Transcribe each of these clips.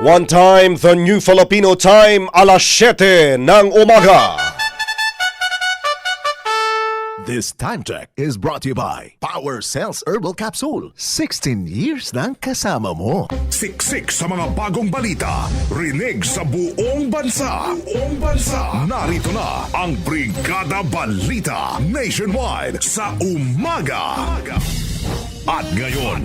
One time, the New Filipino Time, alas 7 ng umaga. This time check is brought to you by Power Cells Herbal Capsule. 16 years ng kasama mo. Siksik sa mga bagong balita. Rinig sa buong bansa. Buong bansa. Narito na ang Brigada Balita Nationwide sa umaga. At ngayon,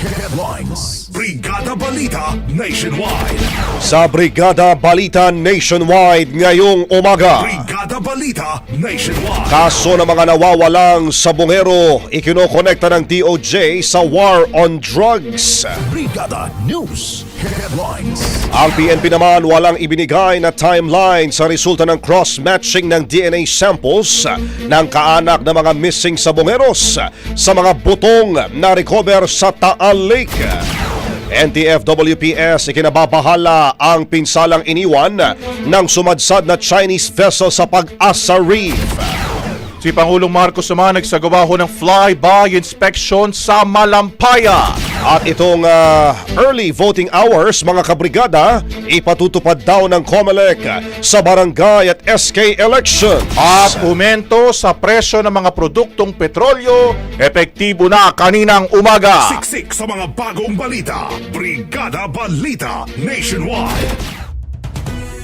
Headlines. Brigada Balita Nationwide. Sa Brigada Balita Nationwide ngayong umaga. Brigada Balita Nationwide. Kaso ng mga nawawalang sabongero, ikinokonekta ng DOJ sa war on drugs. Brigada News Headlines. Ang PNP naman walang ibinigay na timeline sa resulta ng cross-matching ng DNA samples ng kaanak ng mga missing sabongeros sa mga butong na recover sa Taal Lake. NTF-WPS ikinababahala ang pinsalang iniwan ng sumadsad na Chinese vessel sa Pag-asa Reef. Si Pangulong Marcos naman nagsagawa ho ng fly-by inspection sa Malampaya. At itong ah, early voting hours mga kabrigada, ipatutupad daw ng COMELEC sa barangay at SK elections. At umento sa presyo ng mga produktong petrolyo, epektibo na kaninang umaga. Siksik sa mga bagong balita. Brigada Balita Nationwide.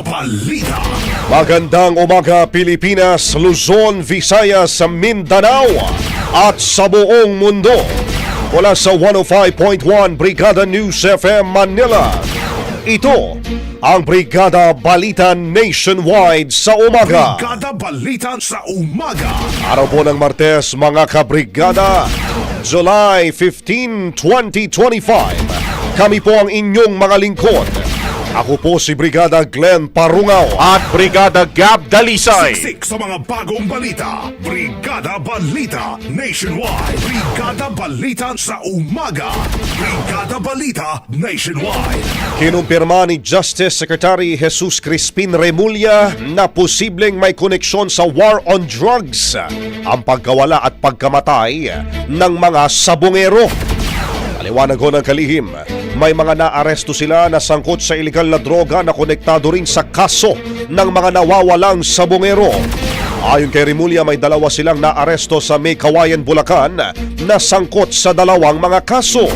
Balita. Magandang umaga Pilipinas, Luzon, Visayas, Mindanao at sa buong mundo. Mula sa 105.1 Brigada News FM Manila. Ito ang Brigada Balita Nationwide sa umaga. Brigada Balita sa umaga. Araw po ng Martes mga kabrigada, July 15, 2025. Kami po ang inyong mga lingkod. Ako po si Brigada Glenn Parungaw. At Brigada Gab Dalisay. Siksik sa mga bagong balita. Brigada Balita Nationwide. Brigada Balita sa umaga. Brigada Balita Nationwide. Kinumpirma ni Justice Secretary Jesus Crispin Remulla na posibleng may koneksyon sa war on drugs ang pagkawala at pagkamatay ng mga sabongero. Paliwanag ho ng kalihim, may mga naaresto sila na sangkot sa ilegal na droga na konektado rin sa kaso ng mga nawawalang sabongero. Ayon kay Rimulya, may dalawa silang naaresto sa May Kawayan, Bulacan na sangkot sa dalawang mga kaso.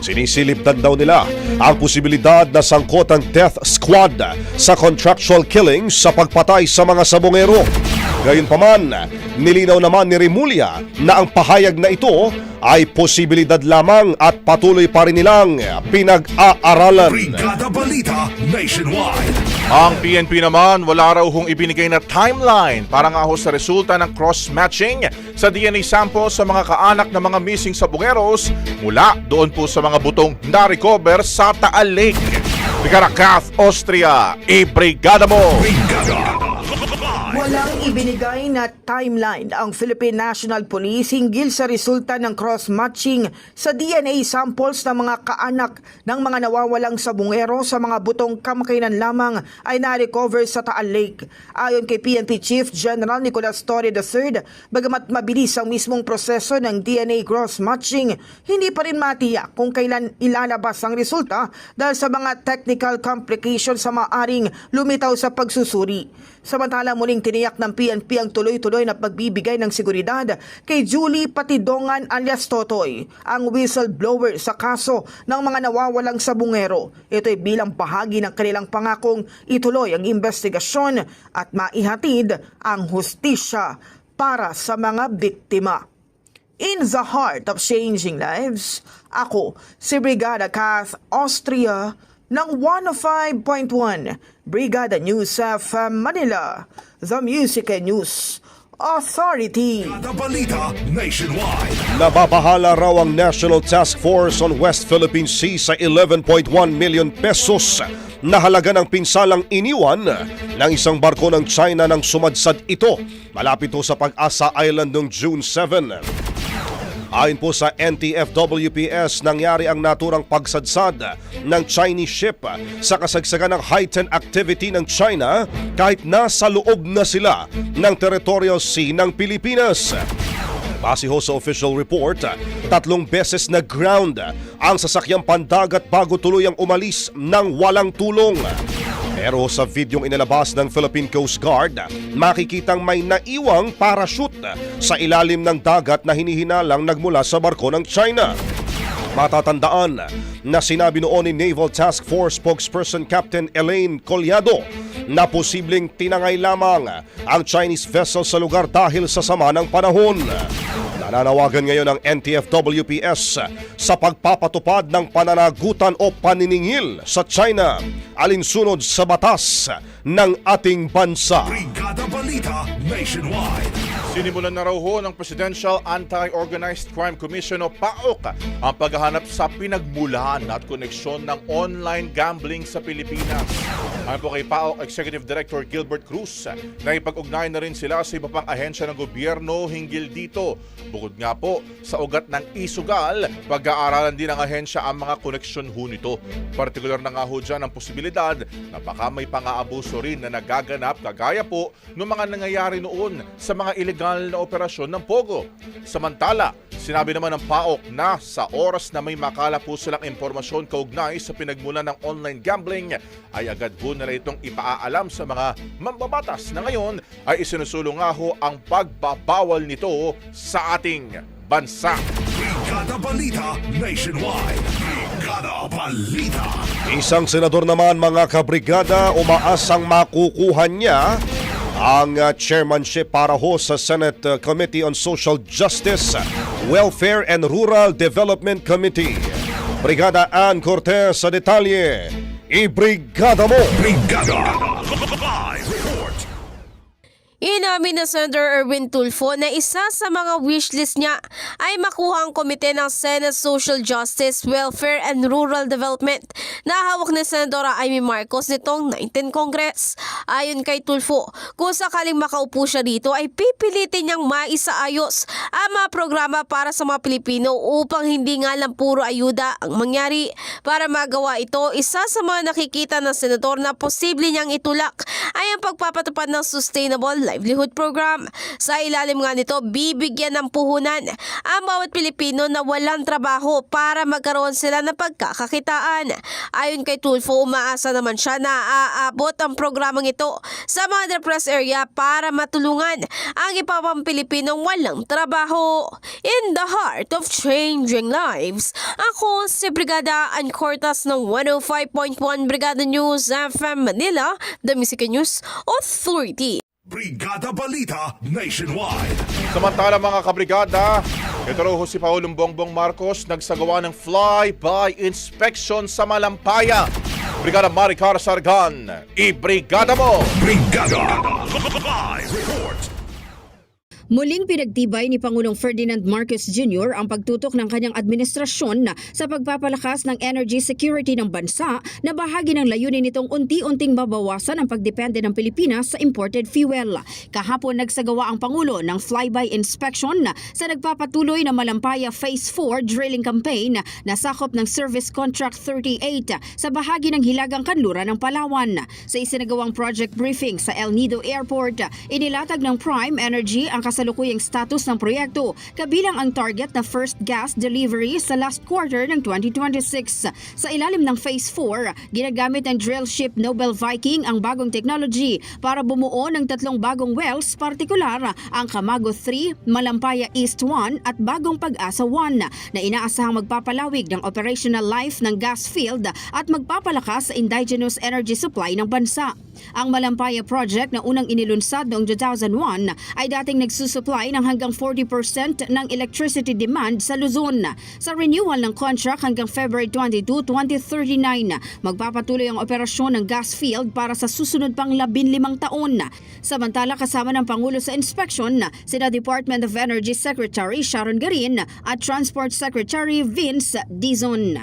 Sinisilipdan daw nila ang posibilidad na sangkot ang death squad sa contractual killings sa pagpatay sa mga sabongero. Gayunpaman, nilinaw naman ni Rimulya na ang pahayag na ito ay posibilidad lamang at patuloy pa rin nilang pinag-aaralan. Brigada Balita Nationwide. Ang PNP naman wala raw hong ibinigay na timeline para nga ho sa resulta ng cross-matching sa DNA sample sa mga kaanak ng mga missing sabongeros mula doon po sa mga butong na-recover sa Taal Lake. Kath, Austria, i-brigada mo! Brigada. Ibinigay na timeline ang Philippine National Police hinggil sa resulta ng cross-matching sa DNA samples ng mga kaanak ng mga nawawalang sabungero sa mga butong kamakainan lamang ay na-recover sa Taal Lake. Ayon kay PNP Chief General Nicolas Torre III, bagamat mabilis ang mismong proseso ng DNA cross-matching, hindi pa rin matiyak kung kailan ilalabas ang resulta dahil sa mga technical complications sa maaring lumitaw sa pagsusuri. Samantala muling tiniyak ng PNP ang tuloy-tuloy na pagbibigay ng seguridad kay Julie Patidongan alias Totoy, ang whistleblower sa kaso ng mga nawawalang sabungero. Ito ay bilang bahagi ng kanilang pangakong ituloy ang investigasyon at maihatid ang hustisya para sa mga biktima. In the heart of changing lives, ako si Brigada Kath Austria ng 105.1 Brigada News of Manila, the Music and News Authority. Balita Nationwide. Nababahala raw ang National Task Force on West Philippine Sea sa 11.1 million pesos na halaga ng pinsalang iniwan ng isang barko ng China nang sumadsad ito malapit sa Pag-asa Island noong June 7. Ayon po sa NTFWPS, nangyari ang naturang pagsadsad ng Chinese ship sa kasagsagan ng heightened activity ng China kahit nasa loob na sila ng territorial sea ng Pilipinas. Base ho sa official report, tatlong beses na ground ang sasakyang pandagat bago tuluyang umalis ng walang tulong. Pero sa videong inilabas ng Philippine Coast Guard, makikitang may naiwang parachute sa ilalim ng dagat na hinihinalang nagmula sa barko ng China. Matatandaan na sinabi noon ni Naval Task Force spokesperson Captain Elaine Collado na posibleng tinangay lamang ang Chinese vessel sa lugar dahil sa sama ng panahon. Nananawagan ngayon ang NTFWPS sa pagpapatupad ng pananagutan o paniningil sa China alinsunod sa batas ng ating bansa. Brigada Balita Nationwide. Sinimulan na raw ho ng Presidential Anti-Organized Crime Commission o PAOK ang paghahanap sa pinagmulan at koneksyon ng online gambling sa Pilipinas. Ayon po kay PAOK Executive Director Gilbert Cruz, na ipag-ugnay na rin sila sa iba pang ahensya ng gobyerno hinggil dito. Bukod nga po sa ugat ng isugal, pag-aaralan din ng ahensya ang mga koneksyon ho nito. Partikular na nga ho dyan ang posibilidad na baka may pang-aabuso rin na nagaganap kagaya po ng mga nangyayari noon sa mga illegal na operasyon ng Pogo. Samantala, sinabi naman ng PAOK na sa oras na may makala po silang impormasyon kaugnay sa pinagmulan ng online gambling, ay agad po nila itong ipaaalam sa mga mambabatas na ngayon ay isinusulong nga ho ang pagbabawal nito sa ating bansa. Brigada Balita Nationwide. Brigada Balita. Isang senador naman mga kabrigada umaasang makukuha niya ang uh, chairmanship para ho sa Senate uh, Committee on Social Justice, Welfare and Rural Development Committee. Brigada Ann Cortez sa detalye. Ibrigada mo! Brigada. Inamin na Senator Erwin Tulfo na isa sa mga wishlist niya ay makuha ang komite ng Senate Social Justice, Welfare and Rural Development na hawak ni Senadora Amy Marcos nitong 19 Congress. Ayon kay Tulfo, kung sakaling makaupo siya dito ay pipilitin niyang maisaayos ang mga programa para sa mga Pilipino upang hindi nga lang puro ayuda ang mangyari. Para magawa ito, isa sa mga nakikita ng senador na posible niyang itulak ay ang pagpapatupad ng sustainable Livelihood Program. Sa ilalim nga nito, bibigyan ng puhunan ang bawat Pilipino na walang trabaho para magkaroon sila ng pagkakakitaan. Ayon kay Tulfo, umaasa naman siya na aabot ang programang ito sa mga depressed area para matulungan ang iba pang Pilipinong walang trabaho. In the heart of changing lives, ako si Brigada Ann Cortas ng 105.1 Brigada News FM Manila, The Music News Authority. Brigada Balita Nationwide. Samantala mga kabrigada, ito raw si Pangulong Bongbong Marcos nagsagawa ng fly-by inspection sa Malampaya. Brigada Maricar Sargan, i-brigada mo! Brigada Live Report. Muling pinagtibay ni Pangulong Ferdinand Marcos Jr. ang pagtutok ng kanyang administrasyon sa pagpapalakas ng energy security ng bansa na bahagi ng layunin nitong unti-unting mabawasan ang pagdepende ng Pilipinas sa imported fuel. Kahapon nagsagawa ang Pangulo ng flyby inspection sa nagpapatuloy na Malampaya Phase 4 drilling campaign na sakop ng Service Contract 38 sa bahagi ng Hilagang Kanluran ng Palawan. Sa isinagawang project briefing sa El Nido Airport, inilatag ng Prime Energy ang kasalukuyang status ng proyekto kabilang ang target na first gas delivery sa last quarter ng 2026. Sa ilalim ng Phase 4, ginagamit ng drill ship Nobel Viking ang bagong technology para bumuo ng tatlong bagong wells, partikular ang Camago 3, Malampaya East 1 at Bagong Pag-asa 1 na inaasahang magpapalawig ng operational life ng gas field at magpapalakas sa indigenous energy supply ng bansa. Ang Malampaya project na unang inilunsad noong 2001 ay dating nagsusupply ng hanggang 40% ng electricity demand sa Luzon. Sa renewal ng contract hanggang February 22, 2039, magpapatuloy ang operasyon ng gas field para sa susunod pang 15 taon. Samantala kasama ng Pangulo sa inspection sina Department of Energy Secretary Sharon Garin at Transport Secretary Vince Dizon.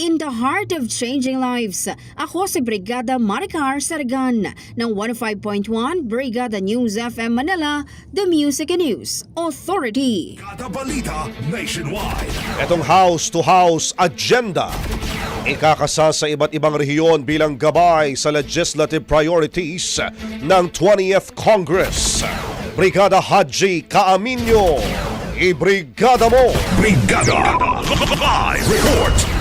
In the heart of changing lives, ako si Brigada Maricar Sargan ng 105.1 Brigada News FM Manila, The Music and News Authority. Brigada Balita Nationwide. Itong house-to-house agenda ikakasa sa iba't ibang rehiyon bilang gabay sa legislative priorities ng 20th Congress. Brigada Haji Kaaminyo, ibrigada mo! Brigada Live Report.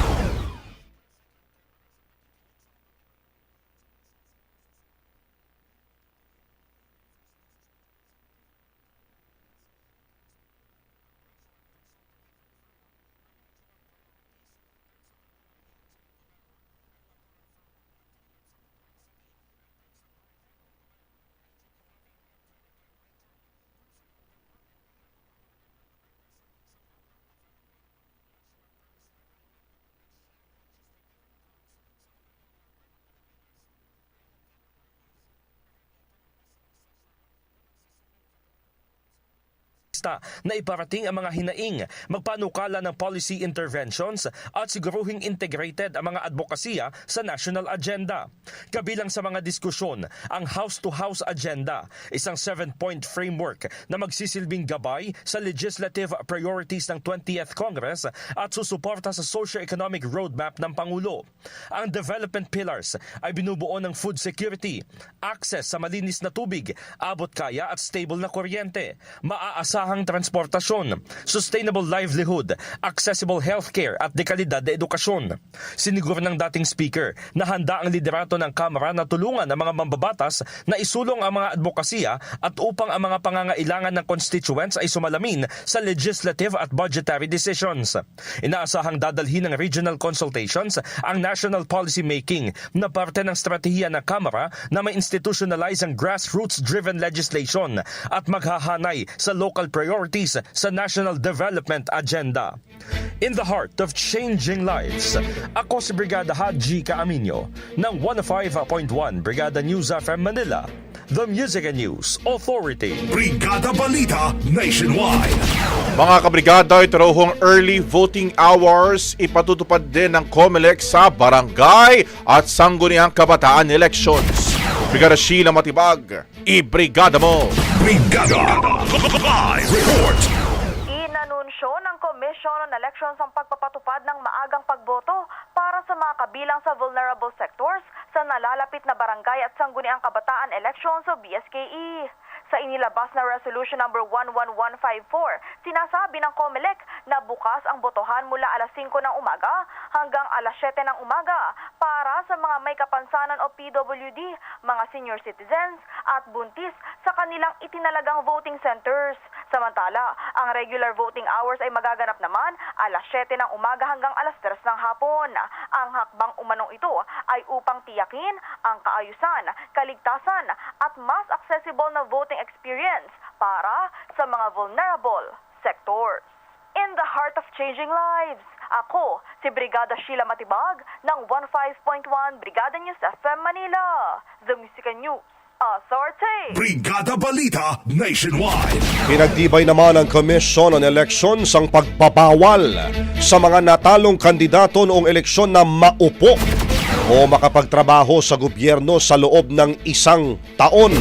Lista na iparating ang mga hinaing, magpanukala ng policy interventions at siguruhing integrated ang mga advokasya sa national agenda. Kabilang sa mga diskusyon, ang house-to-house agenda, isang seven-point framework na magsisilbing gabay sa legislative priorities ng 20th Congress at susuporta sa socio-economic roadmap ng Pangulo. Ang development pillars ay binubuo ng food security, access sa malinis na tubig, abot kaya at stable na kuryente, maaasahang transportasyon, sustainable livelihood, accessible healthcare at dekalidad na edukasyon. Siniguro ng dating speaker na handa ang liderato ng Kamara na tulungan ang mga mambabatas na isulong ang mga advokasya at upang ang mga pangangailangan ng constituents ay sumalamin sa legislative at budgetary decisions. Inaasahang dadalhin ng regional consultations ang national policy making na parte ng strategiya ng Kamara na may institutionalize ang grassroots-driven legislation at maghahanay sa local priorities sa national development agenda. In the heart of changing lives, ako si Brigada Haji Kaaminyo ng 105.1 Brigada News FM Manila, The Music and News Authority. Brigada Balita Nationwide. Mga kabrigada, ito raw hong early voting hours ipatutupad din ng COMELEC sa barangay at sangguniang kabataan elections. Brigada Sheila Matibag, i-brigada mo! Brigada Live Report. Inanunsyo ng Commission on Elections ang pagpapatupad ng maagang pagboto para sa mga kabilang sa vulnerable sectors sa nalalapit na barangay at sangguniang kabataan elections o BSKE. Sa inilabas na Resolution number 11154, sinasabi ng COMELEC na bukas ang botohan mula alas 5 ng umaga hanggang alas 7 ng umaga para sa mga may kapansanan o PWD, mga senior citizens at buntis sa kanilang itinalagang voting centers. Samantala, ang regular voting hours ay magaganap naman alas 7 ng umaga hanggang alas 3 ng hapon. Ang hakbang umanong ito ay upang tiyakin ang kaayusan, kaligtasan at mas accessible na voting experience para sa mga vulnerable sectors. In the heart of changing lives, ako si Brigada Sheila Matibag ng 15.1 Brigada News FM Manila, The Musica News Authority. Brigada Balita Nationwide. Pinagtibay naman ng Commission on Elections ang pagbabawal sa mga natalong kandidato noong eleksyon na maupo o makapagtrabaho sa gobyerno sa loob ng isang taon.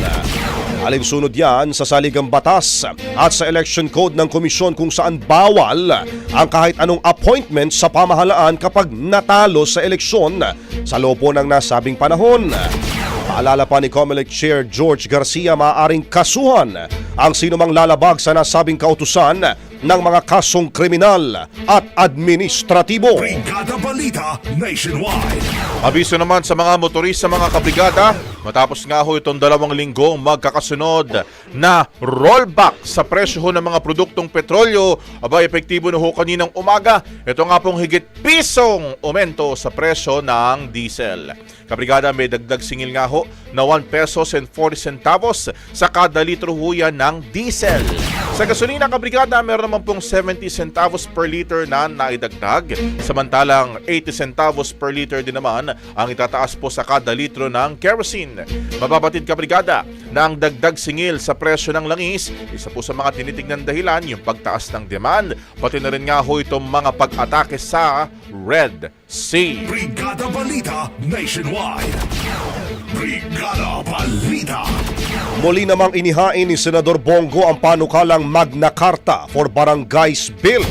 Alinsunod yan sa saligang batas at sa election code ng komisyon kung saan bawal ang kahit anong appointment sa pamahalaan kapag natalo sa eleksyon sa loob ng nasabing panahon. Paalala pa ni COMELEC Chair George Garcia maaaring kasuhan ang sinumang lalabag sa nasabing kautusan ng mga kasong kriminal at administratibo. Brigada Balita Nationwide. Abiso naman sa mga motorista mga kabrigada, matapos nga ho itong dalawang linggo magkakasunod na rollback sa presyo ho ng mga produktong petrolyo, aba epektibo na ho kaninang umaga. Ito nga pong higit pisong aumento sa presyo ng diesel. Kabrigada may dagdag singil nga ho na 1 pesos and 40 centavos sa kada litro ho yan ng diesel. Sa gasolina kabrigada meron naman pong 70 centavos per liter na naidagdag samantalang 80 centavos per liter din naman ang itataas po sa kada litro ng kerosene. Mababatid kabrigada na ang dagdag singil sa presyo ng langis isa po sa mga tinitignan dahilan yung pagtaas ng demand pati na rin nga ho itong mga pag-atake sa Red Sea. Brigada Balita Nationwide. Brigada Balita. Muli namang inihain ni Senador Bongo ang panukalang Magna Carta for Barangays Bill.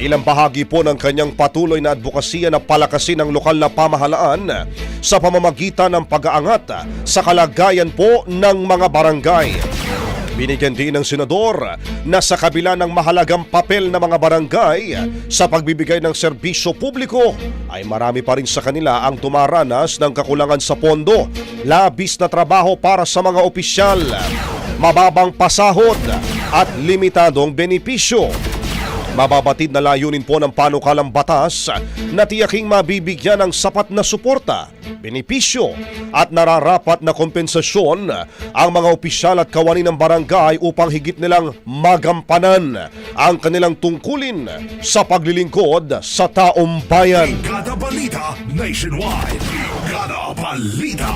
Bilang bahagi po ng kanyang patuloy na advokasya na palakasin ang lokal na pamahalaan sa pamamagitan ng pag-aangat sa kalagayan po ng mga barangay. Binigyan din ng senador na sa kabila ng mahalagang papel ng mga barangay sa pagbibigay ng serbisyo publiko ay marami pa rin sa kanila ang tumaranas ng kakulangan sa pondo, labis na trabaho para sa mga opisyal, mababang pasahod at limitadong benepisyo. Mababatid na layunin po ng panukalang batas na tiyaking mabibigyan ng sapat na suporta, benepisyo at nararapat na kompensasyon ang mga opisyal at kawani ng barangay upang higit nilang magampanan ang kanilang tungkulin sa paglilingkod sa taong bayan. Brigada Balita Nationwide. Brigada Balita.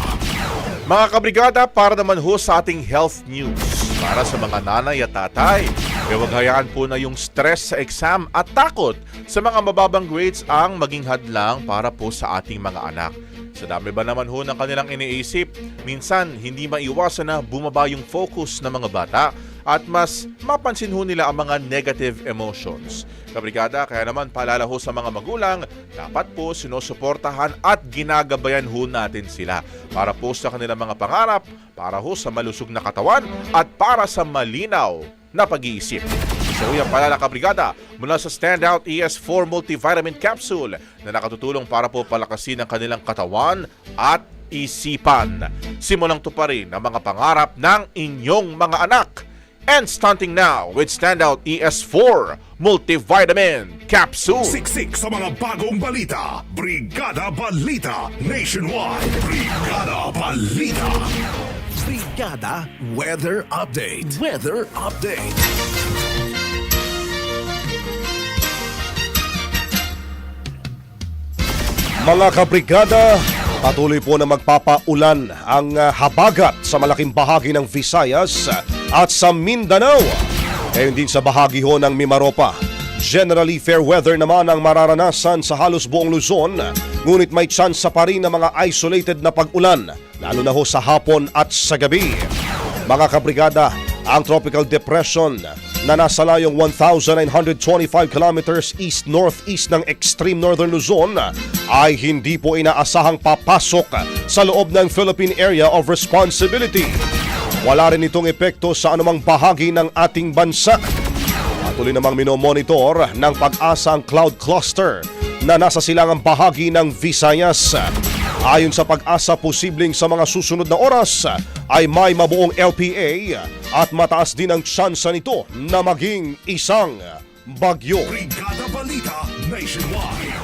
Mga kabrigada, para naman ho sa ating health news. Para sa mga nanay at tatay, e huwag hayaan po na yung stress sa exam at takot sa mga mababang grades ang maging hadlang para po sa ating mga anak. Sa dami ba naman ho ng kanilang iniisip, minsan hindi maiwasan na bumaba yung focus ng mga bata at mas mapansin ho nila ang mga negative emotions. Kabrigada, kaya naman paalala ho sa mga magulang, dapat po sinusuportahan at ginagabayan ho natin sila para po sa kanilang mga pangarap, para ho sa malusog na katawan at para sa malinaw na pag-iisip. So yung paalala kabrigada mula sa Standout ES4 Multivitamin Capsule na nakatutulong para po palakasin ang kanilang katawan at isipan. Simulang tuparin ang mga pangarap ng inyong mga anak. And stunting now with Standout ES4 Multivitamin Capsule. Siksik sa mga bagong balita. Brigada Balita Nationwide. Brigada Balita. Brigada Weather Update. Weather Update. Mga kabrigada, patuloy po na magpapaulan ang ah, habagat sa malaking bahagi ng Visayas at sa Mindanao. Ngayon din sa bahagi ho ng Mimaropa. Generally fair weather naman ang mararanasan sa halos buong Luzon, ngunit may tsansa pa rin ng mga isolated na pag-ulan, lalo na ho sa hapon at sa gabi. Mga kabrigada, ang tropical depression na nasa layong 1,925 kilometers east-northeast ng extreme northern Luzon ay hindi po inaasahang papasok sa loob ng Philippine Area of Responsibility. Wala rin itong epekto sa anumang bahagi ng ating bansa. Patuloy namang minomonitor ng pag-asa ang cloud cluster na nasa silangang bahagi ng Visayas. Ayon sa pag-asa, posibleng sa mga susunod na oras ay may mabuong LPA at mataas din ang tsansa nito na maging isang bagyo. Brigada Balita Nationwide.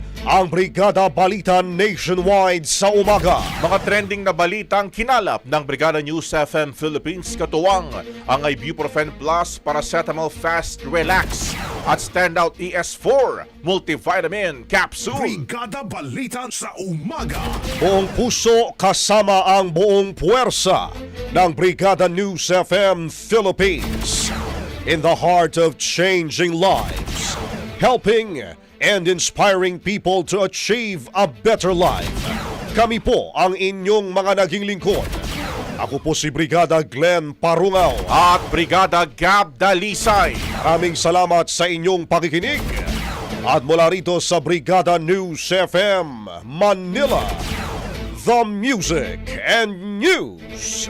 ang Brigada Balita Nationwide sa umaga. Mga trending na balitang kinalap ng Brigada News FM Philippines katuwang ang Ibuprofen Plus Paracetamol Fast Relax at Standout ES4 Multivitamin Capsule. Brigada Balita sa umaga. Buong puso kasama ang buong puwersa ng Brigada News FM Philippines. In the heart of changing lives, helping and inspiring people to achieve a better life. Kami po ang inyong mga naging lingkod. Ako po si Brigada Glenn Parungaw. At Brigada Gab Dalisay. Maraming salamat sa inyong pakikinig. At mula rito sa Brigada News FM Manila, the Music and News